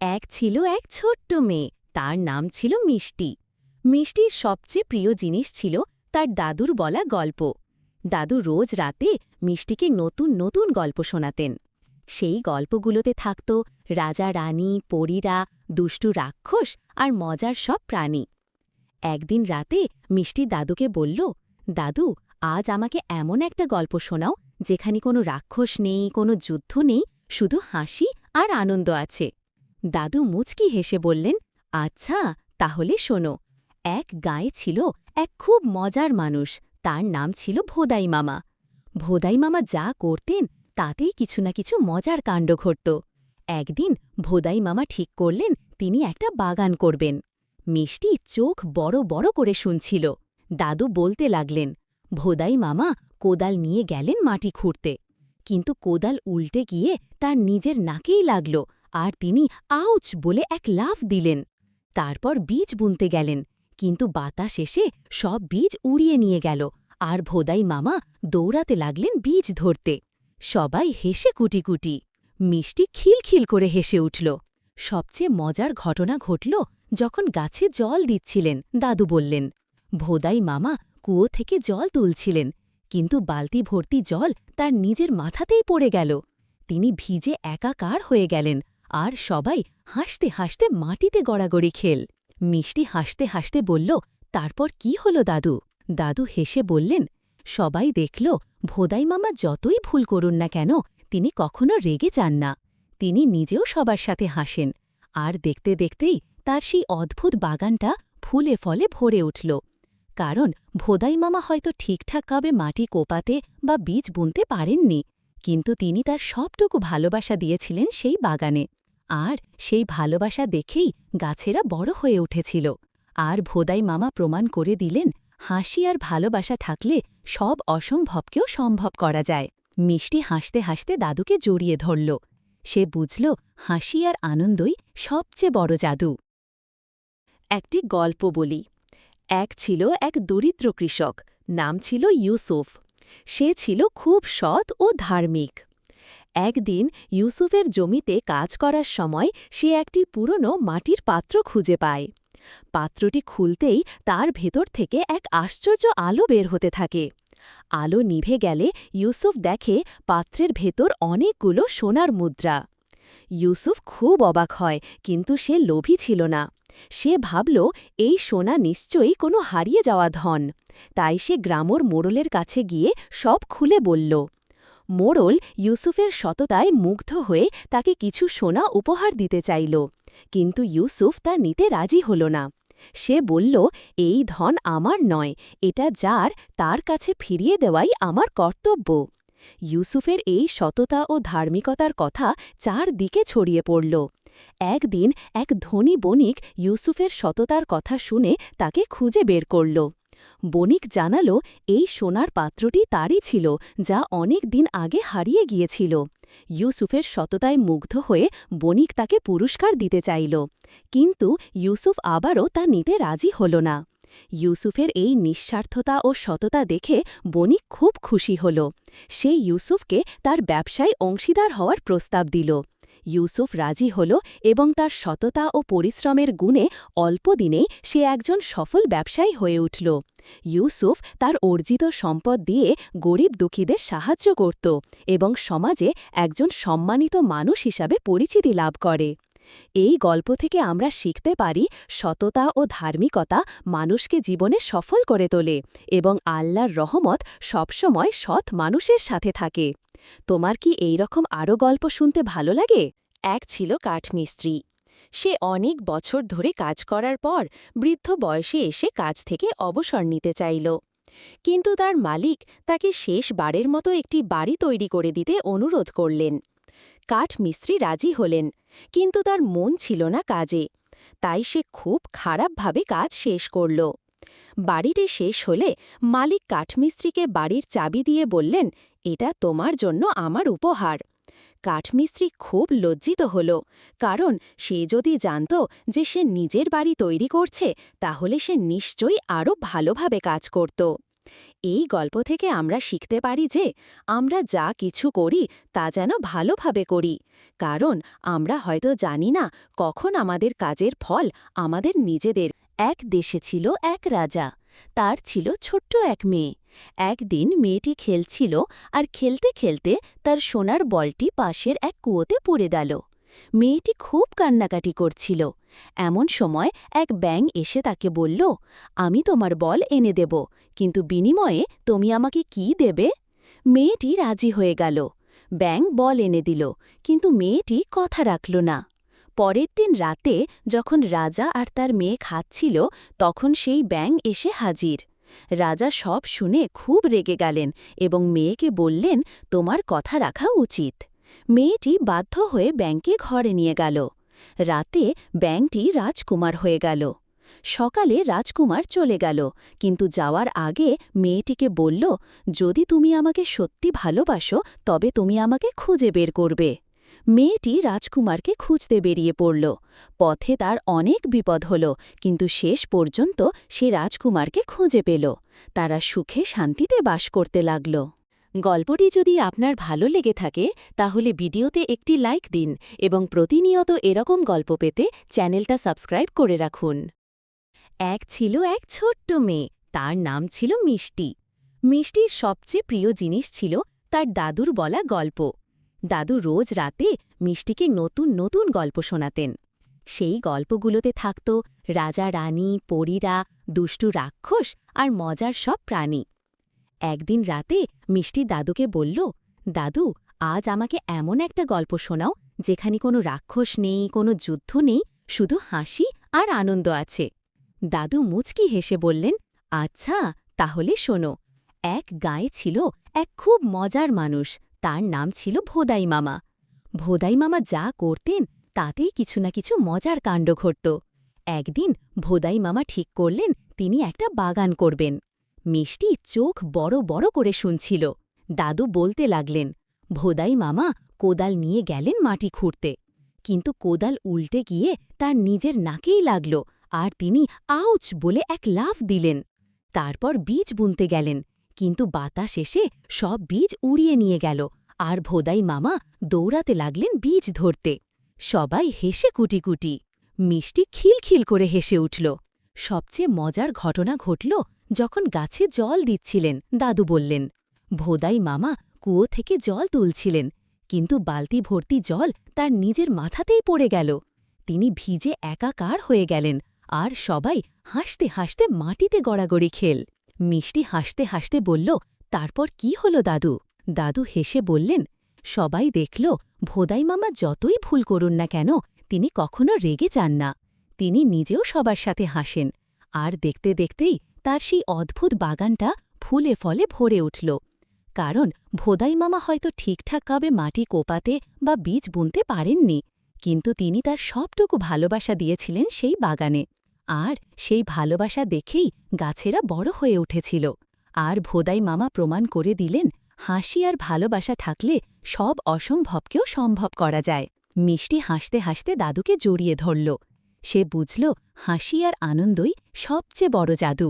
এক ছিল এক ছোট্ট মেয়ে, তার নাম ছিল মিষ্টি। মিষ্টির সবচেয়ে প্রিয় জিনিস ছিল তার দাদুর বলা গল্প। দাদু রোজ রাতে মিষ্টিকে নতুন নতুন গল্প শোনাতেন। সেই গল্পগুলোতে থাকত রাজা রানী, পরীরা, দুষ্টু রাক্ষস আর মজার সব প্রাণী। একদিন রাতে মিষ্টি দাদুকে বলল, দাদু, আজ আমাকে এমন একটা গল্প শোনাও যেখানে কোনো রাক্ষস নেই, কোনো যুদ্ধ নেই, শুধু হাসি আর আনন্দ আছে। দাদু মুচকি হেসে বললেন আচ্ছা তাহলে শোনো, এক গায়ে ছিল এক খুব মজার মানুষ, তার নাম ছিল ভোদাই মামা ভোদাই মামা যা করতেন, তাতেই কিছু না কিছু মজার কাণ্ড ঘটত। একদিন ভোদাই মামা ঠিক করলেন, তিনি একটা বাগান করবেন। মিষ্টি চোখ বড় বড় করে শুনছিল। দাদু বলতে লাগলেন ভোদাই মামা কোদাল নিয়ে গেলেন মাটি খুঁড়তে। কিন্তু কোদাল উল্টে গিয়ে তার নিজের নাকেই লাগল আর তিনি আউচ বলে এক লাফ দিলেন। তারপর বীজ বুনতে গেলেন, কিন্তু বাতাস এসে সব বীজ উড়িয়ে নিয়ে গেল, আর ভোদাই মামা দৌড়াতে লাগলেন বীজ ধরতে। সবাই হেসে কুটি কুটি মিষ্টি খিলখিল করে হেসে উঠল। সবচেয়ে মজার ঘটনা ঘটল যখন গাছে জল দিচ্ছিলেন, দাদু বললেন, ভোদাই মামা কুয়ো থেকে জল তুলছিলেন, কিন্তু বালতি ভর্তি জল তার নিজের মাথাতেই পড়ে গেল। তিনি ভিজে একাকার হয়ে গেলেন আর সবাই হাসতে হাসতে মাটিতে গড়াগড়ি খেল। মিষ্টি হাসতে হাসতে বলল, তারপর কি হলো দাদু? দাদু হেসে বললেন, সবাই দেখল, ভোদাই মামা যতই ভুল করুন না কেন, তিনি কখনো রেগে যান না। তিনি নিজেও সবার সাথে হাসেন। আর দেখতে দেখতেই তার সেই অদ্ভুত বাগানটা ফুলে ফলে ভরে উঠল। কারণ ভোদাই মামা হয়তো ঠিকঠাক ঠিকঠাকভাবে মাটি কোপাতে বা বীজ বুনতে পারেননি, কিন্তু তিনি তার সবটুকু ভালোবাসা দিয়েছিলেন সেই বাগানে। আর সেই ভালোবাসা দেখেই গাছেরা বড় হয়ে উঠেছিল। আর ভোদাই মামা প্রমাণ করে দিলেন, হাসি আর ভালোবাসা থাকলে সব অসম্ভবকেও সম্ভব করা যায়। মিষ্টি হাসতে হাসতে দাদুকে জড়িয়ে ধরল। সে বুঝল, হাসি আর আনন্দই সবচেয়ে বড় জাদু। একটি গল্প বলি। এক ছিল এক দরিদ্র কৃষক, নাম ছিল ইউসুফ। সে ছিল খুব সৎ ও ধার্মিক। একদিন ইউসুফের জমিতে কাজ করার সময় সে একটি পুরনো মাটির পাত্র খুঁজে পায়। পাত্রটি খুলতেই তার ভেতর থেকে এক আশ্চর্য আলো বের হতে থাকে। আলো নিভে গেলে ইউসুফ দেখে পাত্রের ভেতর অনেকগুলো সোনার মুদ্রা। ইউসুফ খুব অবাক হয়, কিন্তু সে লোভী ছিল না। সে ভাবল, এই সোনা নিশ্চয়ই কোনো হারিয়ে যাওয়া ধন। তাই সে গ্রামর মোড়লের কাছে গিয়ে সব খুলে বলল মোড়ল ইউসুফের সততায় মুগ্ধ হয়ে তাকে কিছু সোনা উপহার দিতে চাইল, কিন্তু ইউসুফ তা নিতে রাজি হল না। সে বলল, এই ধন আমার নয়, এটা যার, তার কাছে ফিরিয়ে দেওয়াই আমার কর্তব্য। ইউসুফের এই সততা ও ধার্মিকতার কথা চারদিকে ছড়িয়ে পড়ল। একদিন এক ধনী বণিক ইউসুফের সততার কথা শুনে তাকে খুঁজে বের করল। বণিক জানালো, এই সোনার পাত্রটি তারই ছিল, যা অনেক দিন আগে হারিয়ে গিয়েছিল। ইউসুফের সততায় মুগ্ধ হয়ে বণিক তাকে পুরস্কার দিতে চাইল। কিন্তু ইউসুফ আবারও তা নিতে রাজি হল না। ইউসুফের এই নিঃস্বার্থতা ও সততা দেখে বণিক খুব খুশি হল। সে ইউসুফকে তার ব্যবসায় অংশীদার হওয়ার প্রস্তাব দিল। ইউসুফ রাজি হল এবং তার সততা ও পরিশ্রমের গুণে অল্প দিনেই সে একজন সফল ব্যবসায়ী হয়ে উঠল। ইউসুফ তার অর্জিত সম্পদ দিয়ে গরিব দুঃখীদের সাহায্য করত এবং সমাজে একজন সম্মানিত মানুষ হিসাবে পরিচিতি লাভ করে। এই গল্প থেকে আমরা শিখতে পারি সততা ও ধার্মিকতা মানুষকে জীবনে সফল করে তোলে এবং আল্লাহর রহমত সবসময় সৎ মানুষের সাথে থাকে। তোমার কি এই রকম আরও গল্প শুনতে ভালো লাগে? এক ছিল কাঠমিস্ত্রি। সে অনেক বছর ধরে কাজ করার পর বৃদ্ধ বয়সে এসে কাজ থেকে অবসর নিতে চাইল। কিন্তু তার মালিক তাকে শেষ বারের মতো একটি বাড়ি তৈরি করে দিতে অনুরোধ করলেন। কাঠমিস্ত্রি রাজি হলেন, কিন্তু তার মন ছিল না কাজে। তাই সে খুব খারাপভাবে কাজ শেষ করল। বাড়িটি শেষ হলে মালিক কাঠমিস্ত্রিকে বাড়ির চাবি দিয়ে বললেন, এটা তোমার জন্য আমার উপহার। কাঠমিস্ত্রি খুব লজ্জিত হল, কারণ সে যদি জানত যে সে নিজের বাড়ি তৈরি করছে, তাহলে সে নিশ্চয়ই আরও ভালোভাবে কাজ করত। এই গল্প থেকে আমরা শিখতে পারি যে আমরা যা কিছু করি, তা যেন ভালোভাবে করি, কারণ আমরা হয়তো জানি না কখন আমাদের কাজের ফল আমাদের নিজেদের এক দেশে ছিল এক রাজা, তার ছিল ছোট্ট এক মেয়ে। একদিন মেয়েটি খেলছিল আর খেলতে খেলতে তার সোনার বলটি পাশের এক কুয়োতে পড়ে গেল। মেয়েটি খুব কান্নাকাটি করছিল। এমন সময় এক ব্যাং এসে তাকে বলল, আমি তোমার বল এনে দেব, কিন্তু বিনিময়ে তুমি আমাকে কি দেবে? মেয়েটি রাজি হয়ে গেল। ব্যাং বল এনে দিল, কিন্তু মেয়েটি কথা রাখল না। পরের দিন রাতে যখন রাজা আর তার মেয়ে খাচ্ছিল, তখন সেই ব্যাং এসে হাজির। রাজা সব শুনে খুব রেগে গেলেন এবং মেয়েকে বললেন, তোমার কথা রাখা উচিত। মেয়েটি বাধ্য হয়ে ব্যাংকে ঘরে নিয়ে গেল। রাতে ব্যাংটি রাজকুমার হয়ে গেল। সকালে রাজকুমার চলে গেল, কিন্তু যাওয়ার আগে মেয়েটিকে বলল, যদি তুমি আমাকে সত্যি ভালোবাসো, তবে তুমি আমাকে খুঁজে বের করবে। মেয়েটি রাজকুমারকে খুঁজতে বেরিয়ে পড়ল। পথে তার অনেক বিপদ হল, কিন্তু শেষ পর্যন্ত সে রাজকুমারকে খুঁজে পেল। তারা সুখে শান্তিতে বাস করতে লাগল। গল্পটি যদি আপনার ভালো লেগে থাকে, তাহলে ভিডিওতে একটি লাইক দিন এবং প্রতিনিয়ত এরকম গল্প পেতে চ্যানেলটা সাবস্ক্রাইব করে রাখুন। এক ছিল এক ছোট্ট মেয়ে, তার নাম ছিল মিষ্টি। মিষ্টির সবচেয়ে প্রিয় জিনিস ছিল তার দাদুর বলা গল্প। দাদু রোজ রাতে মিষ্টিকে নতুন নতুন গল্প শোনাতেন। সেই গল্পগুলোতে থাকত রাজা রানী, পরীরা, দুষ্টু রাক্ষস আর মজার সব প্রাণী। একদিন রাতে মিষ্টি দাদুকে বলল, দাদু, আজ আমাকে এমন একটা গল্প শোনাও যেখানে কোনো রাক্ষস নেই, কোনো যুদ্ধ নেই, শুধু হাসি আর আনন্দ আছে। দাদু মুচকি হেসে বললেন আচ্ছা তাহলে শোনো, এক গায়ে ছিল এক খুব মজার মানুষ। তার নাম ছিল ভোদাই মামা। ভোদাই মামা যা করতেন, তাতেই কিছু না কিছু মজার কাণ্ড ঘটত। একদিন ভোদাই মামা ঠিক করলেন, তিনি একটা বাগান করবেন। মিষ্টি চোখ বড় বড় করে শুনছিল। দাদু বলতে লাগলেন, ভোদাই মামা, কোদাল নিয়ে গেলেন মাটি খুঁড়তে। কিন্তু কোদাল উল্টে গিয়ে তার নিজের নাকেই লাগল, আর তিনি আউচ বলে এক লাফ দিলেন। তারপর বীজ বুনতে গেলেন। কিন্তু বাতাস এসে সব বীজ উড়িয়ে নিয়ে গেল আর ভোদাই মামা দৌড়াতে লাগলেন বীজ ধরতে। সবাই হেসে কুটি কুটি মিষ্টি খিলখিল করে হেসে উঠল। সবচেয়ে মজার ঘটনা ঘটল যখন গাছে জল দিচ্ছিলেন, দাদু বললেন, ভোদাই মামা কুয়ো থেকে জল তুলছিলেন, কিন্তু বালতি ভর্তি জল তার নিজের মাথাতেই পড়ে গেল। তিনি ভিজে একাকার হয়ে গেলেন আর সবাই হাসতে হাসতে মাটিতে গড়াগড়ি খেল। মিষ্টি হাসতে হাসতে বলল, তারপর কি হলো দাদু? দাদু হেসে বললেন, সবাই দেখল, ভোদাই মামা যতই ভুল করুন না কেন, তিনি কখনো রেগে যান না। তিনি নিজেও সবার সাথে হাসেন। আর দেখতে দেখতেই তার সেই অদ্ভুত বাগানটা ফুলে ফলে ভরে উঠল। কারণ ভোদাই মামা হয়তো ঠিকঠাকভাবে মাটি কোপাতে বা বীজ বুনতে পারেননি, কিন্তু তিনি তার সবটুকু ভালোবাসা দিয়েছিলেন সেই বাগানে। আর সেই ভালোবাসা দেখেই গাছেরা বড় হয়ে উঠেছিল। আর ভোদাই মামা প্রমাণ করে দিলেন, হাসি আর ভালোবাসা থাকলে সব অসম্ভবকেও সম্ভব করা যায়। মিষ্টি হাসতে হাসতে দাদুকে জড়িয়ে ধরল। সে বুঝল, হাসি আর আনন্দই সবচেয়ে বড় জাদু।